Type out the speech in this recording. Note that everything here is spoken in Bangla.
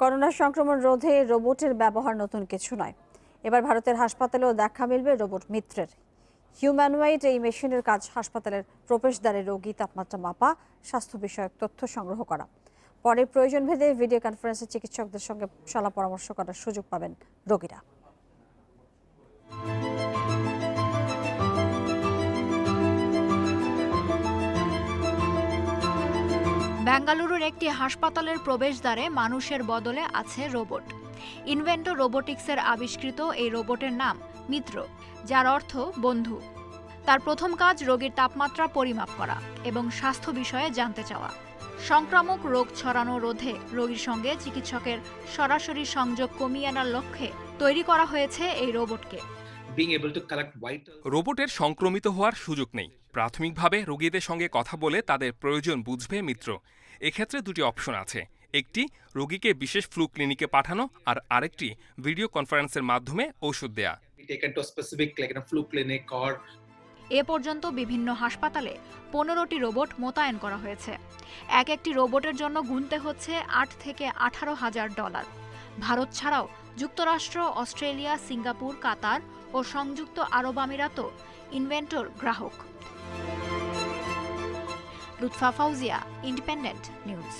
করোনা সংক্রমণ রোধে রোবটের ব্যবহার নতুন কিছু নয়। এবার ভারতের হাসপাতালেও দেখা মিলবে রোবট মিত্রের। হিউম্যানওয়াইড এই মেশিনের কাজ হাসপাতালের প্রবেশদ্বারে রোগী তাপমাত্রা মাপা, স্বাস্থ্য বিষয়ক তথ্য সংগ্রহ করা। পরে প্রয়োজন ভেদে ভিডিও কনফারেন্সে চিকিৎসকদের সঙ্গে সলা পরামর্শ করার সুযোগ পাবেন রোগীরা। বেঙ্গালুরুর একটি হাসপাতালের প্রবেশদ্বারে মানুষের বদলে আছে রোবট। ইনভেন্টো রোবোটিক্সের আবিষ্কৃত এই রোবটের নাম মিত্র যার অর্থ বন্ধু। তার প্রথম কাজ রোগীর তাপমাত্রা পরিমাপ করা এবং স্বাস্থ্য বিষয়ে জানতে চাওয়া। সংক্রামক রোগ ছড়ানো রোধে রোগীর সঙ্গে চিকিৎসকের সরাসরি সংযোগ কমিয়ে আনার লক্ষ্যে তৈরি করা হয়েছে এই রোবটকে। রোবটের সংক্রমিত হওয়ার সুযোগ নেই। প্রাথমিকভাবে রোগীদের সঙ্গে কথা বলে তাদের প্রয়োজন বুঝবে মিত্র। এক্ষেত্রে দুটি অপশন আছে। একটি রোগীকে বিশেষ ফ্লু ক্লিনিকে পাঠানো আর আরেকটি ভিডিও কনফারেন্সের মাধ্যমে ঔষধ দেয়া। এ পর্যন্ত বিভিন্ন হাসপাতালে পনেরোটি রোবট মোতায়েন করা হয়েছে। এক একটি রোবটের জন্য গুনতে হচ্ছে আট থেকে আঠারো হাজার ডলার। ভারত ছাড়াও যুক্তরাষ্ট্র অস্ট্রেলিয়া সিঙ্গাপুর কাতার ও সংযুক্ত আরব আমিরাতও ইনভেন্টর গ্রাহক। Lutfa Fauzia independent news